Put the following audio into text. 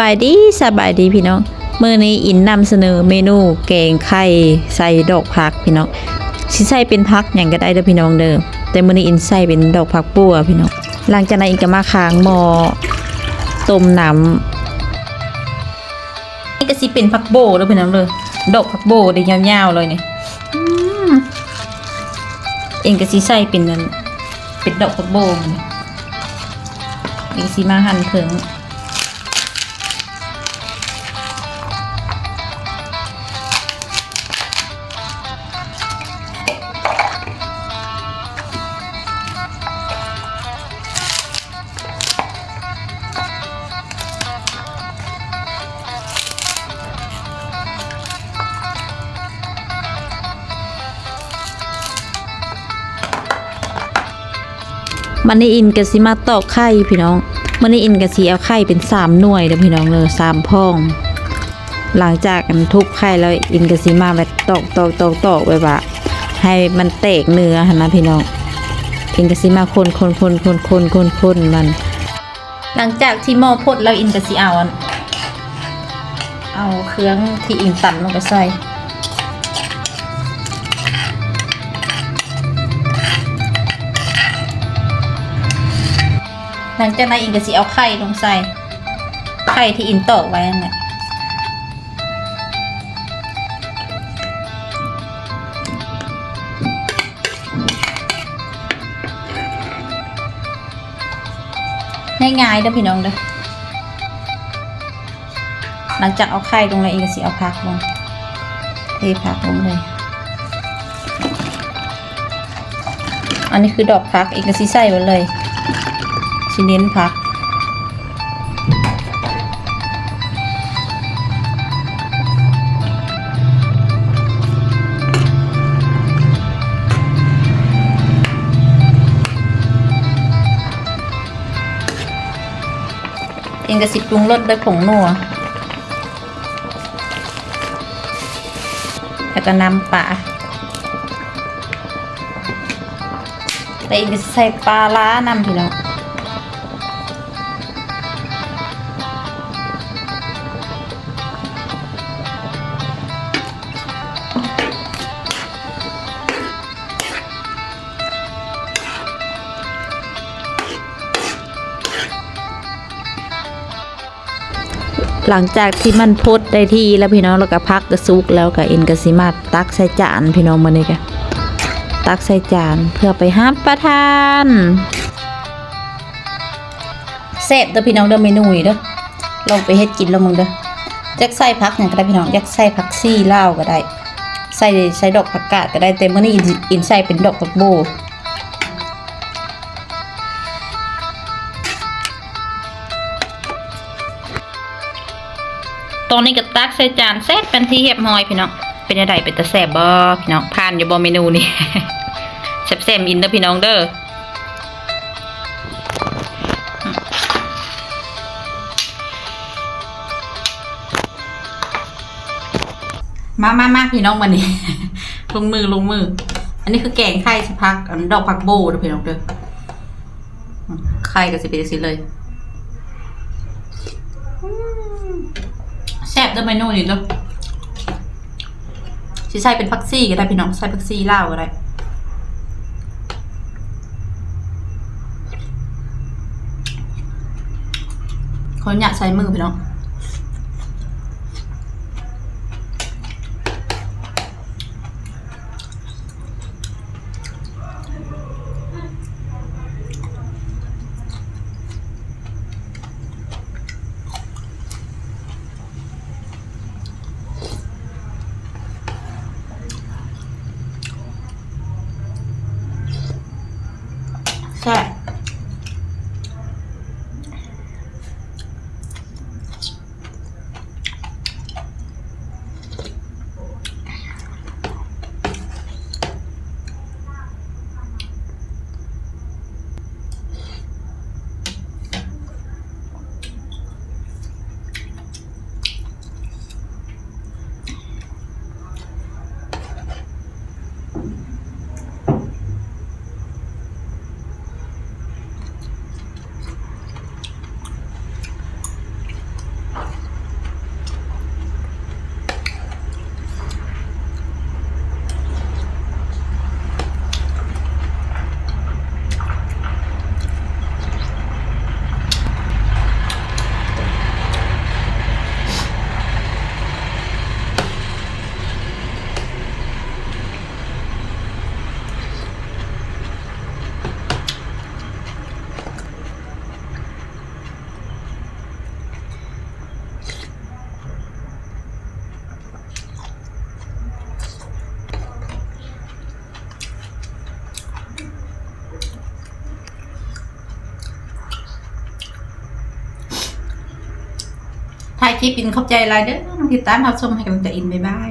บายดีสบายดีพี่น้องมื้อนี้อินนำเสนอเมนูแกงไข่ใส่ดอกผักพี่น้องสิใส่เป็นผักหยังก็ได้เด้อพี่น้องเด้อแต่มื้อนี้อินใส่เป็นดอกผักบัวพี่น้องหลังจากนั้นอินก็มาค้างหม้อต้มน้ำนี่ก็สิเป็นผักโบเด้อพี่น้องเด้อดอกผักโบได้ยาวๆเลยนี่อืมเองก็สิใส่เป็นนั่นเป็นดอกผักโบมันนี่เองสิมาหั่นเผิง มันนี่อินกะสิมาตอกไข่พี่น้องมันนี่อินกะสิเอาไข่เป็นสามหน่วยเด้อพี่น้องเลยสามพอง หลังจากอันทุบไข่แล้วอินกะสิมาแบบตอกตอกตอกตอกไว้ว่าให้มันแตกเนื้อหนะพี่น้องอินกะสิมาคนคนคนคนคนคนคนมัน หลังจากที่หม้อพดแล้วอินกะสิเอาเอาเครื่องที่อินตำลงไปใส่ หลังจากนั้นอินก็สิเอาไข่ลงใส่ไข่ที่อินตอกไว้นั่นแหละง่ายๆเด้อพี่น้องเด้อหลังจากเอาไข่ลงแล้วอินก็สิเอาผักลงเทผักลงเลย อันนี้คือดอกผักอินก็สิใส่ไว้เลย ชิเน้นพัก เองกระสิปรุงรสด้วยผงนัวแล้วก็น้ำปลาแต่องก็สิใส่ปลาล้านำพี่น้อง หลังจากที่มันพดได้ที่แล้วพี่น้องแล้วก็พักกระซุกแล้วก็เอ็นกสิมาตักใส่จานพี่น้องมานี่กะตักใส่จานเพื่อไปห้ามประทานแซ่บเด้อพี่น้องเด้อเมนูนี้เด้อลองไปเฮ็ดกินแล้วมึงเด้อจักใส่ผักหยังก็ได้พี่น้องอยกใส่ผักซี่เลาก็ได้ ใส่ใส่ดอกผักกาดก็ได้แต่มื้อนี้อินใส่เป็นดอกผักโบ ตอนนี้ก็ตักใส่จานเสร็จเป็นที่เรียบร้อยพี่น้อง เป็นยังไงเป็นตะแสบบ่พี่น้องผ่านอยู่บ่เมนูนี้แซ่บๆอินเด้อพี่น้องเด้อมามามาพี่น้องมานี่ลงมือลงมือ อันนี้คือแกงไข่สิพักอันดอกผักโบเด้อพี่น้องเด้อไข่ก็สิเป็นสิเลย แซ่ บเด้อเมนูนี้เด้อสิใส่เป็นพักซี่ก็ได้พี่น้องใช้พักซี่เล่าวก็ได้คนอยากใช้มือพี่น้อง แซ่ คลิปอินขอบใจหลายเด้อมาติดตามรับชมให้กำลังใจอินบ๊ายบาย